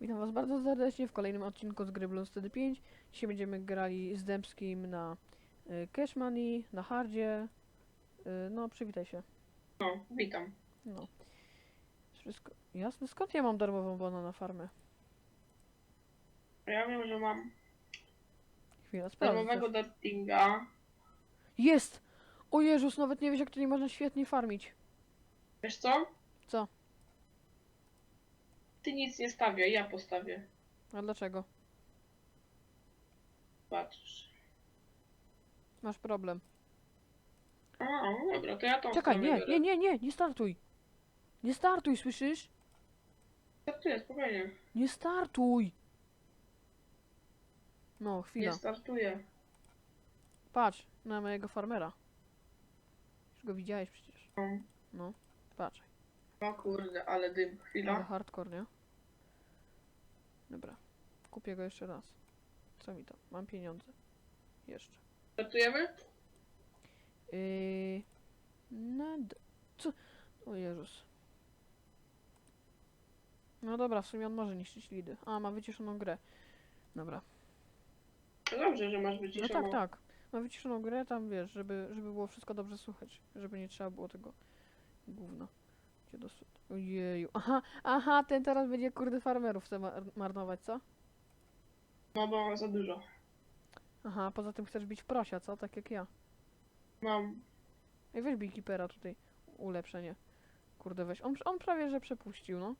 Witam Was bardzo serdecznie w kolejnym odcinku z gry wtedy 5. Dzisiaj będziemy grali z Dębskim na y, Cash Money, na hardzie. Y, no, przywitaj się. No, witam. No. Wszystko jasne. Skąd ja mam darmową bono na farmę? Ja wiem, że mam Chwila, sprawdzę. darmowego coś. dartinga. Jest! O Jezus, nawet nie wiesz jak to nie można świetnie farmić. Wiesz co? Co? Ty nic nie stawiaj, ja postawię. A dlaczego? Patrz. Masz problem. A, no dobra, to ja tą Czekaj, stronę nie, biorę. nie, nie, nie, nie startuj! Nie startuj, słyszysz? Startuję, spokojnie. Nie startuj! No, chwila. Nie startuję. Patrz na mojego farmera. Już go widziałeś przecież. No. No, patrz. O kurde, ale dym. Ale Chwila. hardcore, nie? Dobra. Kupię go jeszcze raz. Co mi to? Mam pieniądze. Jeszcze. Startujemy? Yy... No, d- co? O Jezus. No dobra, w sumie on może niszczyć lidy. A, ma wyciszoną grę. Dobra. No dobrze, że masz No wyciszoną. tak, tak. Ma wyciszoną grę, tam wiesz, żeby, żeby było wszystko dobrze słychać. Żeby nie trzeba było tego gówna. Gdzie dos... Ojeju. Aha, aha, ten teraz będzie kurde farmerów chce mar marnować, co? No bo mam za dużo. Aha, poza tym chcesz bić prosia, co? Tak jak ja. Mam. Ej, weź Beekeepera tutaj. Ulepszenie. Kurde, weź. On, on prawie, że przepuścił, no.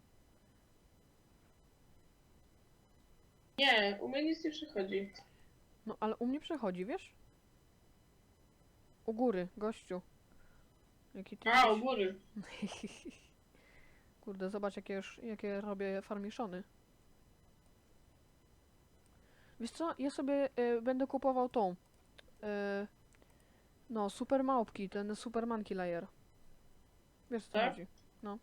Nie, u mnie nic nie przychodzi. No, ale u mnie przechodzi, wiesz? U góry, gościu. Jaki ty A, u jesteś- góry. Kurde, zobacz jakie, już, jakie robię farmiszony. Wiesz co, ja sobie y, będę kupował tą. Y, no, super małpki, ten super monkey layer. Wiesz co Tak? chodzi? No.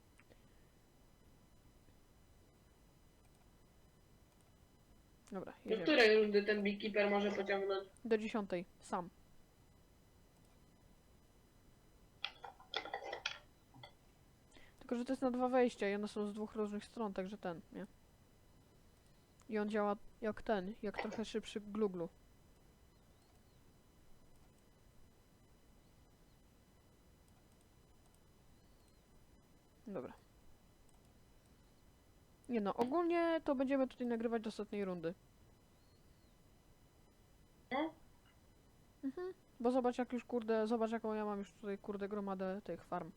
Dobra, Do jedziemy. której rundy ten beekeeper może pociągnąć? Do dziesiątej, sam. Tylko, że to jest na dwa wejścia i one są z dwóch różnych stron, także ten, nie? I on działa jak ten, jak trochę szybszy gluglu. Dobra. Nie no, ogólnie to będziemy tutaj nagrywać do ostatniej rundy. No? Mhm. Bo zobacz jak już kurde, zobacz jaką ja mam już tutaj kurde gromadę tych farm.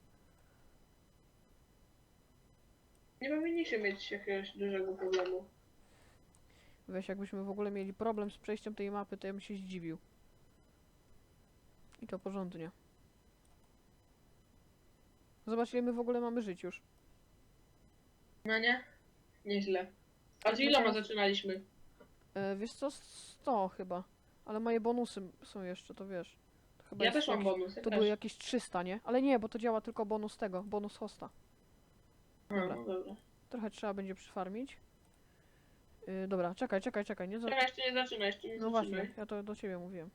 Nie powinniśmy mieć jakiegoś dużego problemu. Weź jakbyśmy w ogóle mieli problem z przejściem tej mapy, to ja bym się zdziwił. I to porządnie. Zobacz ile my w ogóle mamy żyć już. No nie? Nieźle. A z iloma zaczynaliśmy? E, wiesz co? 100 chyba. Ale moje bonusy są jeszcze, to wiesz. To chyba Ja jest też mam jakieś- bonus. Ja To też. były jakieś 300, nie? Ale nie, bo to działa tylko bonus tego, bonus hosta. Dobra. no dobra. Trochę trzeba będzie przyfarmić. Yy, dobra, czekaj, czekaj, czekaj, nie za... Czekaj, jeszcze nie zaczynaj, jeszcze nie No zaczynaj. właśnie, ja to do ciebie mówiłem.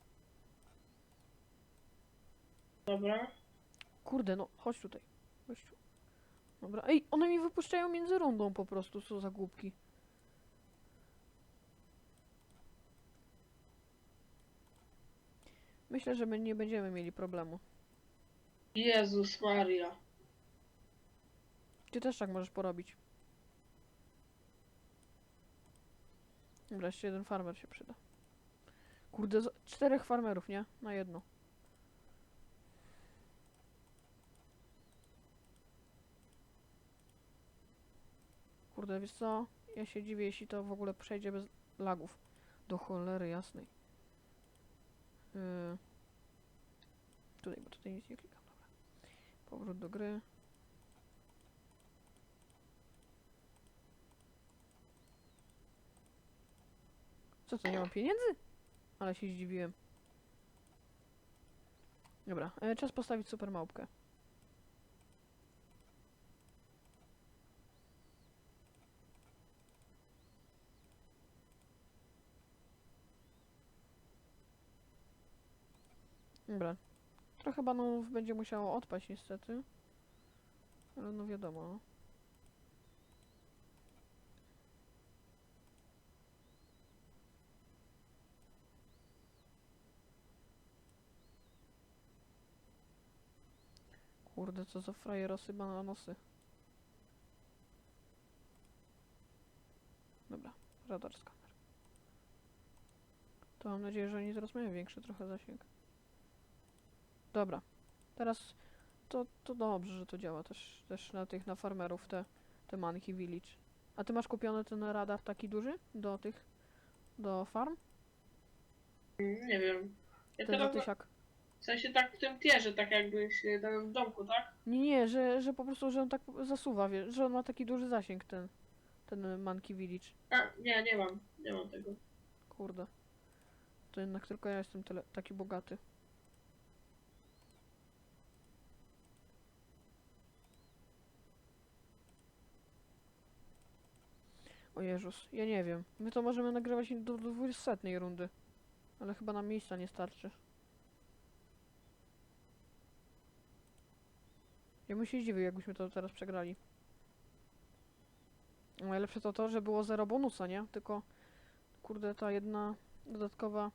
Dobra. Kurde, no, chodź tutaj. Chodź tu. Dobra, ej, one mi wypuszczają między rundą po prostu, co za głupki. Myślę, że my nie będziemy mieli problemu. Jezus Maria. Ty też tak możesz porobić. Dobra, jeszcze jeden farmer się przyda. Kurde, czterech farmerów, nie? Na jedno. Kurde, wiesz co? Ja się dziwię, jeśli to w ogóle przejdzie bez lagów. Do cholery jasnej. Yy. Tutaj, bo tutaj nic nie klikam, dobra. Powrót do gry. Co to, nie mam pieniędzy? Ale się zdziwiłem. Dobra, e, czas postawić super małpkę. Dobra. Trochę banów będzie musiało odpaść niestety. Ale no wiadomo. Kurde, co za frajerosy bananosy. Dobra, radar skaner. To mam nadzieję, że oni teraz mają większy trochę zasięg. Dobra, teraz to, to dobrze, że to działa też, też na tych, na farmerów, te, te Monkey Village. A ty masz kupiony ten radar taki duży do tych, do farm? Nie wiem. Ja Ten za teraz, tysiak. W sensie tak w tym tierze, tak jakbyś e, tam w domku, tak? Nie, nie, że, że po prostu, że on tak zasuwa, wie, że on ma taki duży zasięg, ten, ten Monkey Village. A, nie, nie mam. Nie mam tego. Kurde. To jednak tylko ja jestem tyle, taki bogaty. O Jezus, ja nie wiem. My to możemy nagrywać do 200 rundy. Ale chyba nam miejsca nie starczy. Ja bym się zdziwił, jakbyśmy to teraz przegrali. Najlepsze to to, że było zero bonusa, nie? Tylko, kurde, ta jedna dodatkowa,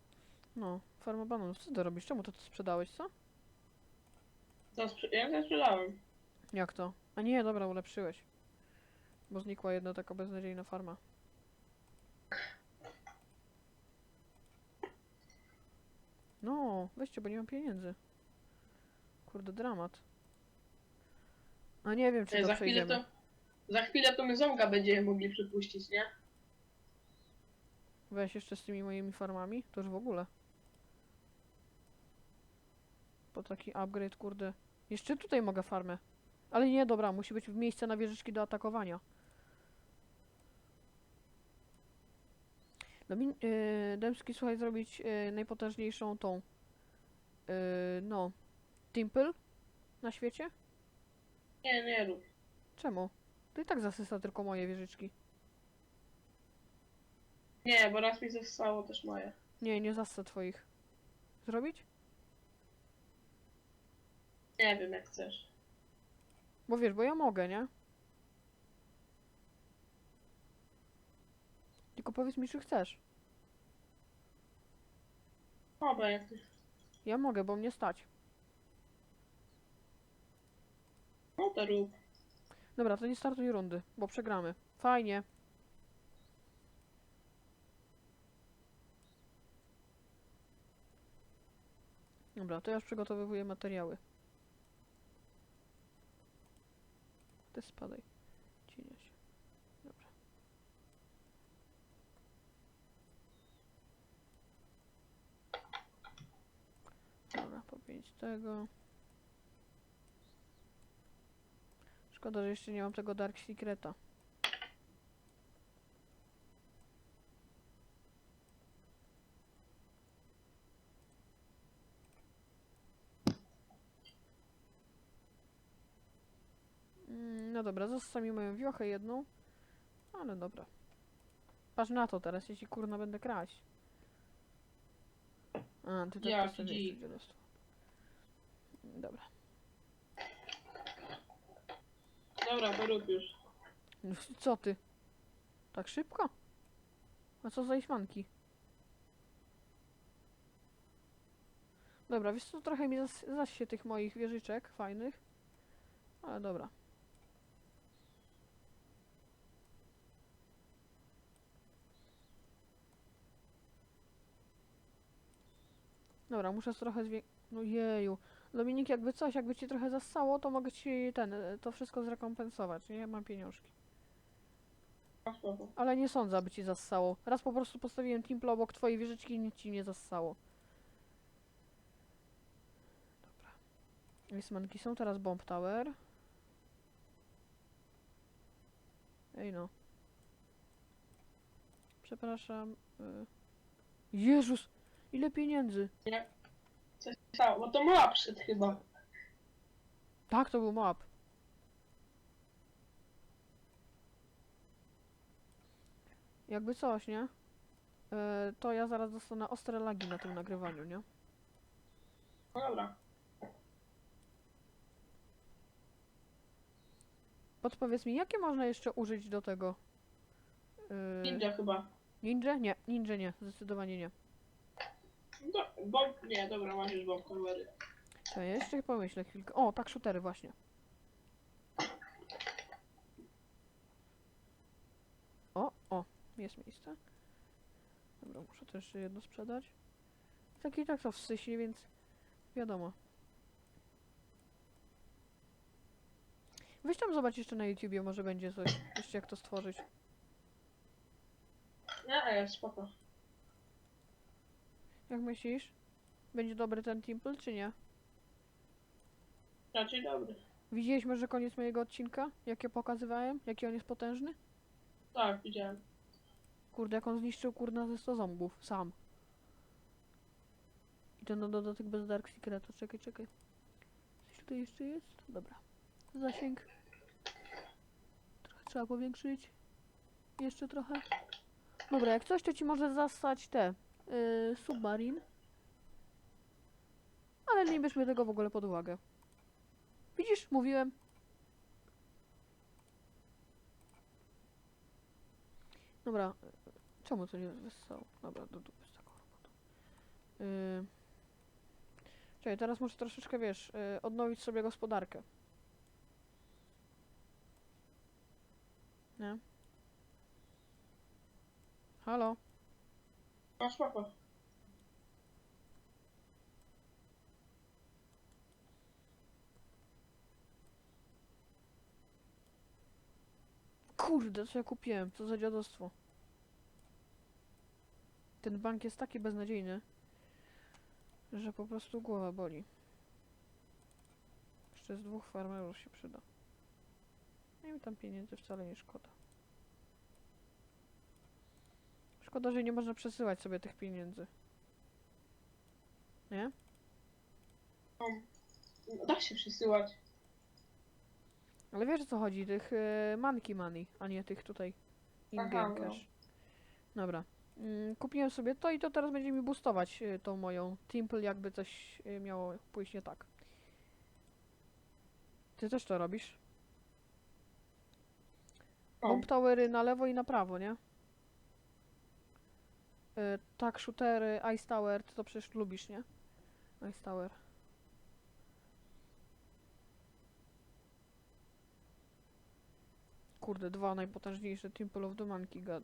no, farma bananów. Co ty robisz? Czemu to ty sprzedałeś, co? To sprze- ja to sprzedałem. Jak to? A nie, dobra, ulepszyłeś. Bo znikła jedna taka beznadziejna farma. No, weźcie, bo nie mam pieniędzy. Kurde, dramat. A nie wiem, czy to za chwilę przejdziemy. to... Za chwilę to my ząga będziemy mogli przypuścić, nie? Weź jeszcze z tymi moimi farmami, to już w ogóle. Po taki upgrade, kurde. Jeszcze tutaj mogę farmę. Ale nie, dobra, musi być miejsce na wieżyczki do atakowania. No, min- yy, Dębski, słuchaj, zrobić yy, najpotężniejszą tą, yy, no, Timple na świecie? Nie, nie rób. Czemu? To i tak zasysa tylko moje wieżyczki. Nie, bo raz mi zostało też moje. Nie, nie zassę twoich. Zrobić? Nie wiem jak chcesz. Bo wiesz, bo ja mogę, nie? Tylko powiedz mi, czy chcesz. Dobra, jak chcesz. Ja mogę, bo mnie stać. Rób. Dobra, to nie startuj rundy, bo przegramy. Fajnie. Dobra, to ja już przygotowywuję materiały. Ty spadaj. Cienia się. Dobra. Dobra, popięć tego. Szkoda, że jeszcze nie mam tego Dark Secreta. Mm, No dobra, zostawi moją wiochę jedną. Ale dobra. Patrz na to teraz, jeśli kurna będę kraść. A, ty tak postawiłeś dzik. dziadostwo. Dobra. Dobra, to rób już. No, Co ty? Tak szybko? A co za iśmanki? Dobra, wiesz co, trochę mi zas, tych moich wieżyczek fajnych. Ale dobra. Dobra, muszę trochę zwię... No jeju. Dominik, jakby coś, jakby ci trochę zassało, to mogę ci ten, e, to wszystko zrekompensować, nie? Mam pieniążki. Ale nie sądzę, aby ci zassało. Raz po prostu postawiłem Timpla obok twojej wieżyczki i nic ci nie zassało. Dobra. Wismanki są teraz Bomb Tower. Ej no. Przepraszam. y. Jezus! Ile pieniędzy? Coś stało, bo to mała przed chyba. Tak, to był map. Jakby coś, nie? E, to ja zaraz dostanę ostre lagi na tym nagrywaniu, nie? No dobra. Podpowiedz mi, jakie można jeszcze użyć do tego? E, Ninja chyba. ninja? Nie, ninja nie, zdecydowanie nie. No, Do, bomb, nie, dobra, masz już bomb konwery. To ja jeszcze pomyślę chwilkę. O, tak, shootery właśnie. O, o, jest miejsce. Dobra, muszę też jedno sprzedać. Tak i tak to wsysi, więc wiadomo. Weź tam zobacz jeszcze na YouTubie, może będzie coś. Jeszcze jak to stworzyć. Nie, e, spoko. Jak myślisz? Będzie dobry ten Temple, czy nie? Raczej dobry. Widzieliśmy może koniec mojego odcinka? Jak ja pokazywałem? Jaki on jest potężny? Tak, widziałem. Kurde, jak on zniszczył kurna ze 100 zombów. Sam. I ten na dodatek bez Dark Secretu. Czekaj, czekaj. Coś tutaj jeszcze jest? Dobra. Zasięg. Trochę trzeba powiększyć. Jeszcze trochę. Dobra, jak coś, to ci może zastać te yy, submarin. Ale nie bierzmy tego w ogóle pod uwagę. Widzisz? Mówiłem. Dobra, Czemu to nie wyssało? Dobra, do dupy z taką robotą. Yy... Czekaj, teraz muszę troszeczkę, wiesz, yy, odnowić sobie gospodarkę. Nie? Halo? No spoko. Kurde, co ja kupiłem? Co za dziadostwo. Ten bank jest taki beznadziejny, że po prostu głowa boli. Jeszcze z dwóch farmerów się przyda. No i tam pieniędzy wcale nie szkoda. Szkoda, że nie można przesyłać sobie tych pieniędzy. Nie? Da się przesyłać. Ale wiesz o co chodzi? Tych y, monkey money, a nie tych tutaj in-game Aha, no. cash. Dobra. Mm, kupiłem sobie to i to teraz będzie mi boostować y, tą moją Temple, jakby coś y, miało pójść nie tak. Ty też to robisz? O, Bomb towery na lewo i na prawo, nie? Y, tak, shootery, Ice Tower, ty to przecież lubisz, nie? Ice Tower. Kurde, dwa najpotężniejsze Temple of the Monkey God.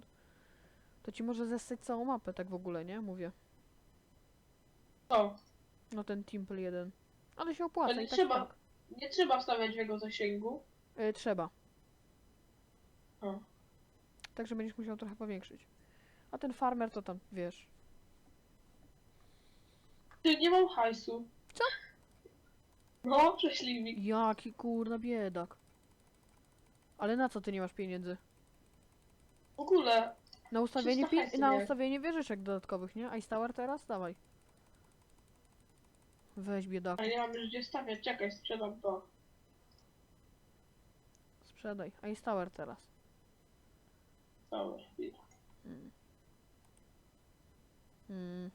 To ci może zessać całą mapę, tak w ogóle, nie? Mówię. to. No ten Temple jeden. Ale się opłaca Ale i tak, trzeba. tak. Nie trzeba stawiać w jego zasięgu. Y, trzeba. O. Także będziesz musiał trochę powiększyć. A ten farmer to tam, wiesz. Ty nie mam hajsu. Co? No, prześliwik. Jaki kurna biedak. Ale na co ty nie masz pieniędzy? W ogóle. Na ustawienie, 300 pi- na ustawienie wieżyczek dodatkowych, nie? Ice Tower teraz? Dawaj. Weź biedaku, Ale nie mam już gdzie stawiać. Czekaj, sprzedam to. sprzedaj. Ice Tower teraz. Dobra, chwila. Mm. Mm.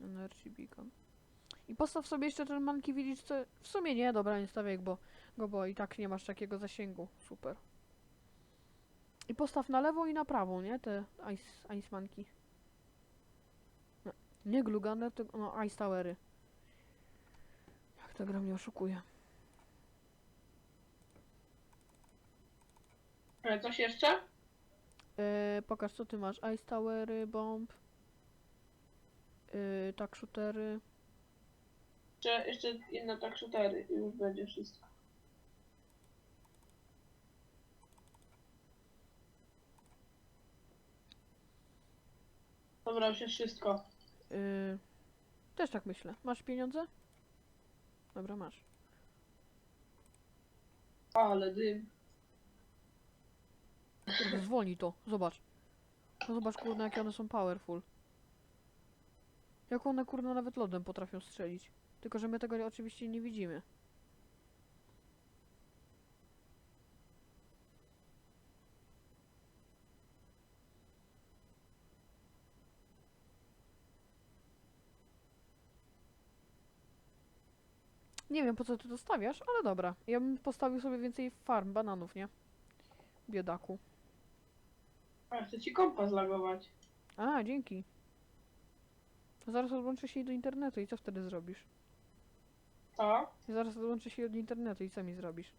Energy Beacon. I postaw sobie jeszcze ten Village, co... W sumie nie, dobra, nie stawiaj go, go, bo i tak nie masz takiego zasięgu. Super. I postaw na lewo i na prawą, nie? Te Ice, ice Monkey. No, nie Glugane, tylko no, Ice Towery. Jak ta gra mnie oszukuje. Ale coś jeszcze? Yy, pokaż co ty masz. Ice Towery, bomb. Yy, tak, shootery. Jeszcze, jeszcze inne tak shootery i już będzie wszystko. Dobra, już jest wszystko. Yy, też tak myślę. Masz pieniądze? Dobra, masz. Ale dym. Kurde, to. Zobacz. No zobacz, kurna, jakie one są powerful. Jak one, kurna, nawet lodem potrafią strzelić. Tylko, że my tego oczywiście nie widzimy. Nie wiem, po co ty to stawiasz, ale dobra. Ja bym postawił sobie więcej farm bananów, nie? Biedaku. A, chcę ci kompas zlagować? A, dzięki. To Zaraz odłączę się i do internetu i co wtedy zrobisz? Co? Zaraz odłączę się od internetu i co mi zrobisz?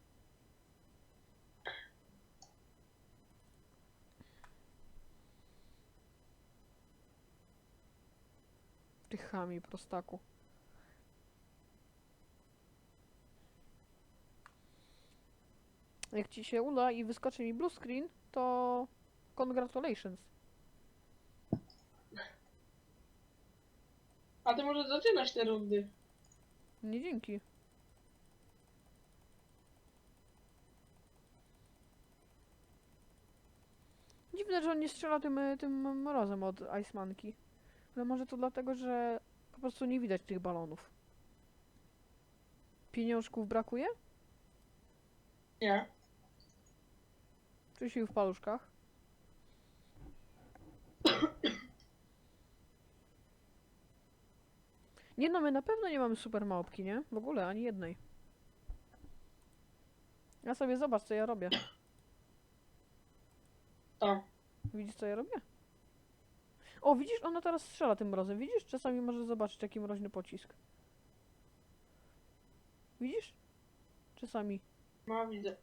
Ty prostaku. Jak ci się uda i wyskoczy mi blue screen, to congratulations. A ty może zaczynasz te rundy. Nie dzięki. Dziwne, że on nie strzela tym, tym mrozem od Icemanki. Ale może to dlatego, że po prostu nie widać tych balonów. Pieniążków brakuje? Nie. Czy sił w paluszkach? Nie no, my na pewno nie mamy super małpki, nie? W ogóle, ani jednej. Ja sobie zobacz, co ja robię. To. Widzisz, co ja robię? O, widzisz, ona teraz strzela tym mrozem. Widzisz? Czasami możesz zobaczyć, jaki mroźny pocisk. Widzisz? Czasami. No widzę.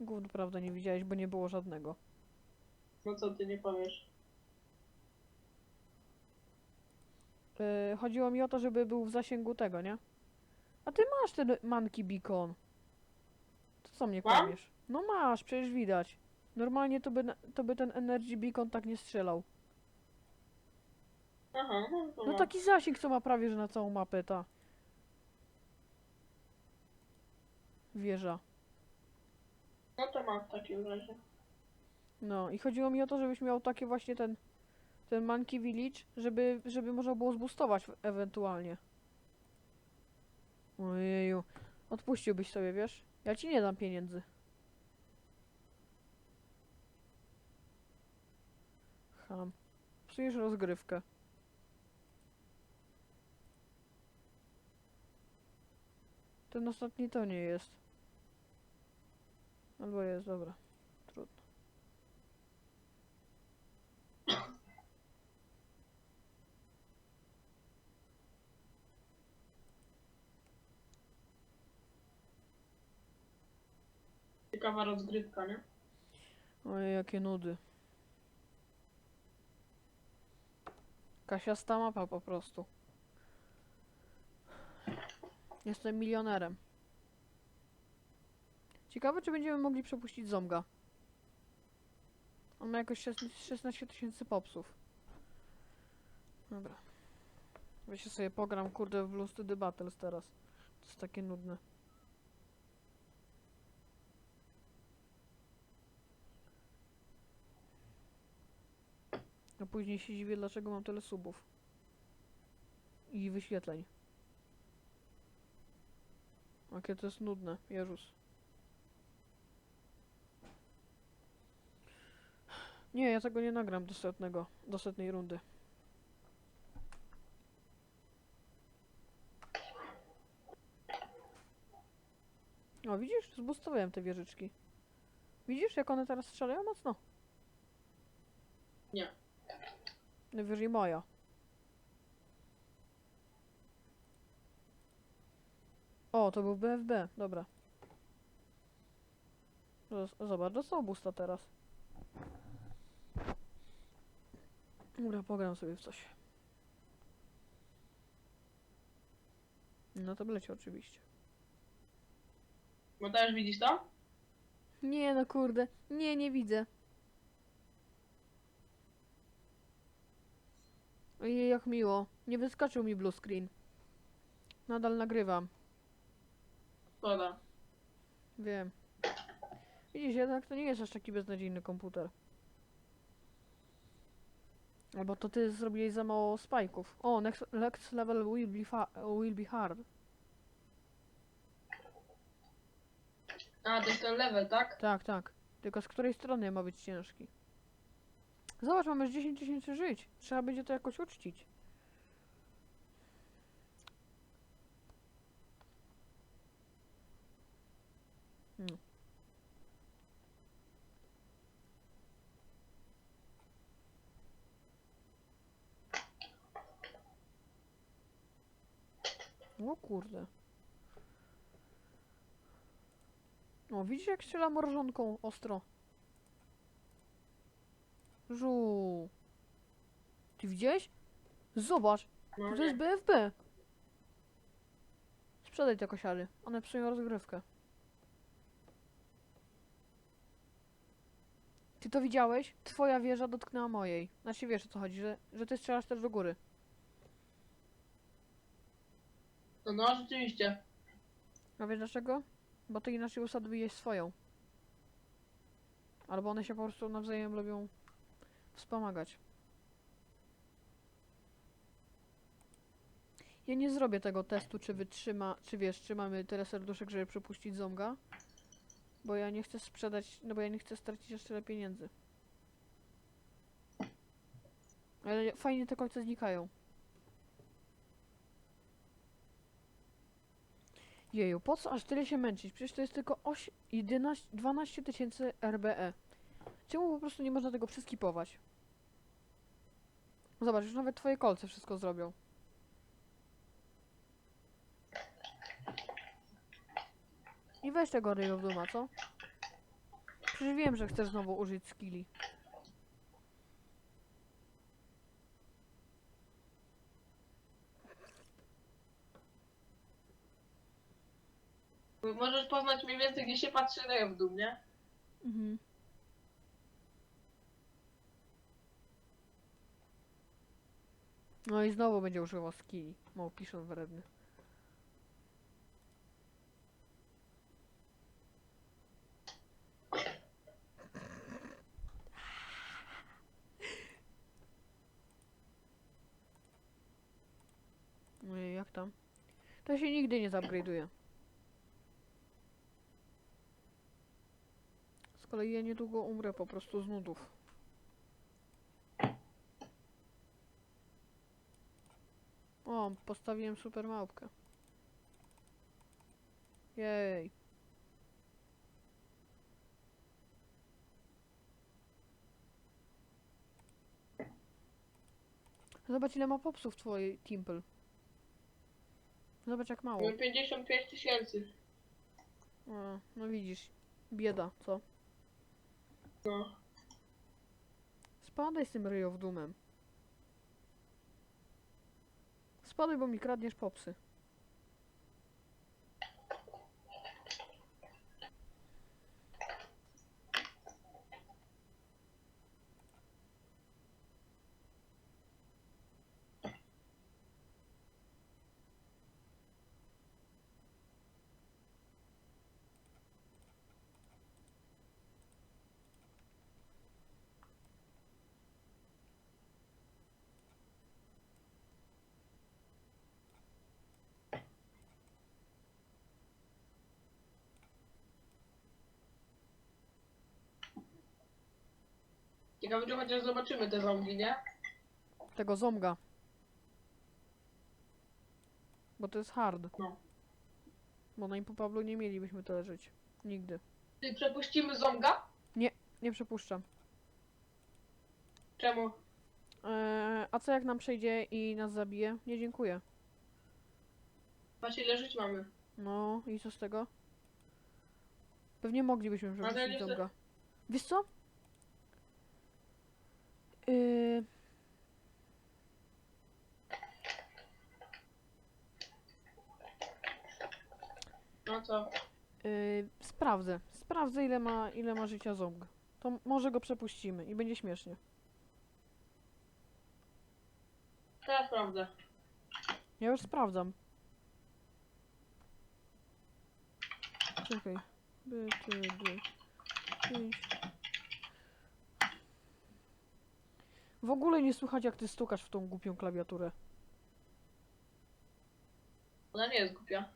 Gówno, prawda, nie widziałeś, bo nie było żadnego. No co ty nie powiesz? Chodziło mi o to, żeby był w zasięgu tego, nie? A ty masz ten manki beacon. To co mnie Mam? kłamiesz? No masz, przecież widać. Normalnie to by, na- to by ten energy beacon tak nie strzelał. Aha, no to No taki zasięg, co ma prawie, że na całą mapę ta. Wieża. No to ma w takim razie. No i chodziło mi o to, żebyś miał takie właśnie ten ten Monkey Village, żeby, żeby można było zbustować ewentualnie. Ojeju. Odpuściłbyś sobie, wiesz? Ja ci nie dam pieniędzy. Ham. Psujesz rozgrywkę. Ten ostatni to nie jest. Albo jest, dobra. Trudno. Ciekawa rozgrywka, nie? Ojej, jakie nudy. Kasiasta mapa po prostu. Jestem milionerem. Ciekawe, czy będziemy mogli przepuścić Zomga. On ma jakoś 16 16 tysięcy popsów. Dobra. Weź sobie pogram, kurde, w Blue Study Battles teraz. To jest takie nudne. Później się dziwię, dlaczego mam tyle subów. I wyświetleń. Jakie to jest nudne, Jezus. Nie, ja tego nie nagram do setnego, do setnej rundy. O, widzisz? Zbustowałem te wieżyczki. Widzisz, jak one teraz strzelają mocno? Nie. Najwyżej moja. O, to był BFB, dobra. Zobacz, dostał boosta teraz. Dobra, pogram sobie w coś. Na tablecie oczywiście. Bo też widzisz to? Nie no kurde, nie, nie widzę. Ojej, jak miło. Nie wyskoczył mi blue screen. Nadal nagrywam. Szkoda. Wiem. Widzisz, jednak to nie jest aż taki beznadziejny komputer. Albo to ty zrobiłeś za mało spajków. O, next, next level will be, will be hard. A, to jest ten level, tak? Tak, tak. Tylko z której strony ma być ciężki? Zobacz, mamy już 10 tysięcy żyć. Trzeba będzie to jakoś uczcić. Hmm. O kurde. O, widzisz jak strzela mrożonką ostro? Żu. Ty widziałeś? Zobacz. No, To jest BFB. Sprzedaj te kosiary. One psują rozgrywkę. Ty to widziałeś? Twoja wieża dotknęła mojej. Znaczy wiesz o co chodzi, że, że ty strzelasz też do góry. No, no, rzeczywiście. A wiesz dlaczego? Bo ty inaczej usadowiłeś swoją. Albo one się po prostu nawzajem lubią wspomagać. Ja nie zrobię tego testu, czy wytrzyma, czy wiesz, czy mamy tyle serduszek, żeby przepuścić ząga. Bo ja nie chcę sprzedać, no bo ja nie chcę stracić jeszcze tyle pieniędzy. Ale fajnie te końce znikają. Jeju, po co aż tyle się męczyć? Przecież to jest tylko 8, 11, 12 tysięcy RBE. Czemu po prostu nie można tego przeskipować? Zobacz, już nawet twoje kolce wszystko zrobią. I weź tego Ray of Dooma, co? Przecież wiem, że chcesz znowu użyć skilli. Możesz poznać mniej więcej, gdzie się patrzy na w dół, nie? Mhm. No i znowu będzie używał skilli. Mało piszą wredny. No i jak tam? To się nigdy nie zupgrade'uje. Z kolei ja niedługo umrę po prostu z nudów. O, postawiłem super małpkę. Jej. Zobacz ile ma popsów twojej Timple. Zobacz jak mało. Mamy 55 tysięcy. A, no widzisz. Bieda, co? No. Spadaj z tym Ray of Doomem. Spadaj, bo mi kradniesz popsy. Ciekawe, czy chociaż zobaczymy te zombie, nie? Tego zomga. Bo to jest hard. No. Bo na Impopablu nie mielibyśmy tyle żyć. Nigdy. Ty przepuścimy zonga? Nie przypuszczam. Czemu? Eee, a co jak nam przejdzie i nas zabije? Nie dziękuję. Patrz ile żyć mamy. No i co z tego? Pewnie moglibyśmy Ale przepuścić nie chcę- zomga. Wiesz co? Yy, No co? yy, sprawdzę. Sprawdzę ile ma, ile ma życia ząg. To może go przepuścimy i będzie śmiesznie. Teraz prawda. Ja już sprawdzam. Czekaj. By, ty, by. Pięć. W ogóle nie słychać jak ty stukasz w tą głupią klawiaturę. Ona nie jest głupia.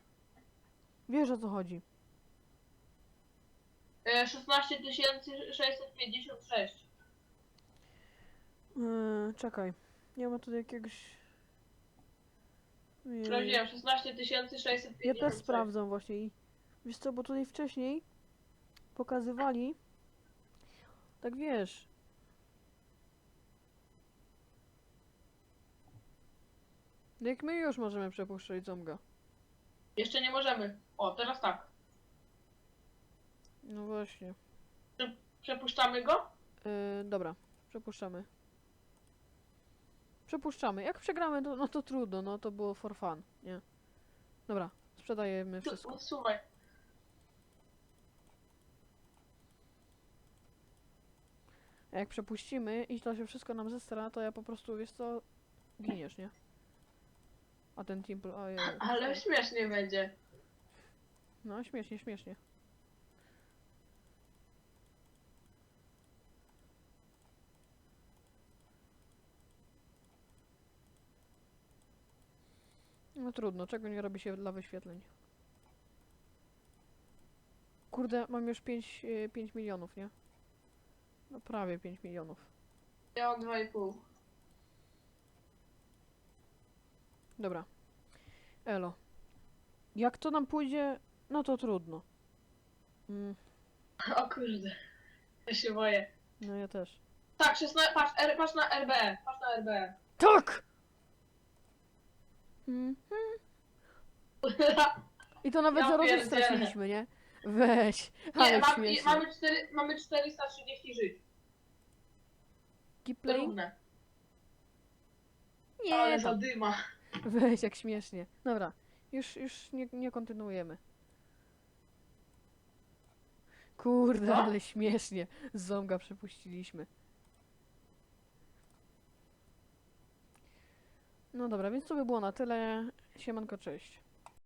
Wiesz o co chodzi. E, 16 656. Yy, czekaj. Nie ma tutaj jakiegoś... Yy, Sprawdziłem, 16 656. Ja też sprawdzam właśnie i wiesz co, bo tutaj wcześniej pokazywali tak wiesz jak my już możemy przepuszczać ząga. Jeszcze nie możemy. O, teraz tak. No właśnie. Przepuszczamy go? Yy, dobra, przepuszczamy. Przepuszczamy. Jak przegramy, to, no to trudno, no to było for fun, nie? Dobra, sprzedajemy wszystko. Usuwaj. A jak przepuścimy i to się wszystko nam zestra, to ja po prostu, wiesz co, giniesz, nie? A ten Timple, ojej. Ale śmiesznie będzie. No, śmiesznie, śmiesznie. No trudno, czego nie robi się dla wyświetleń. Kurde, mam już 5, 5 milionów, nie? No prawie 5 milionów. Ja mam 2,5. Dobra. Elo. Jak to nam pójdzie, no to trudno. Mm, O kurde. Ja się boję. no ja też. Tak, 16, patrz, R, patrz na RB. Patrz na RB. Tak! Mm, I to nawet Ja pierdzielę. straciliśmy, nie? Weź, Nie, ale mam, śmiesznie. mamy, 4, mamy 430 żyć. Keep playing? Równe. Nie, Ale to... zadyma. weź, jak śmiesznie. Dobra, już, już nie, nie kontynuujemy. Kurde, ale śmiesznie. Ząga przepuściliśmy. No dobra, więc to by było na tyle. Siemanko, cześć.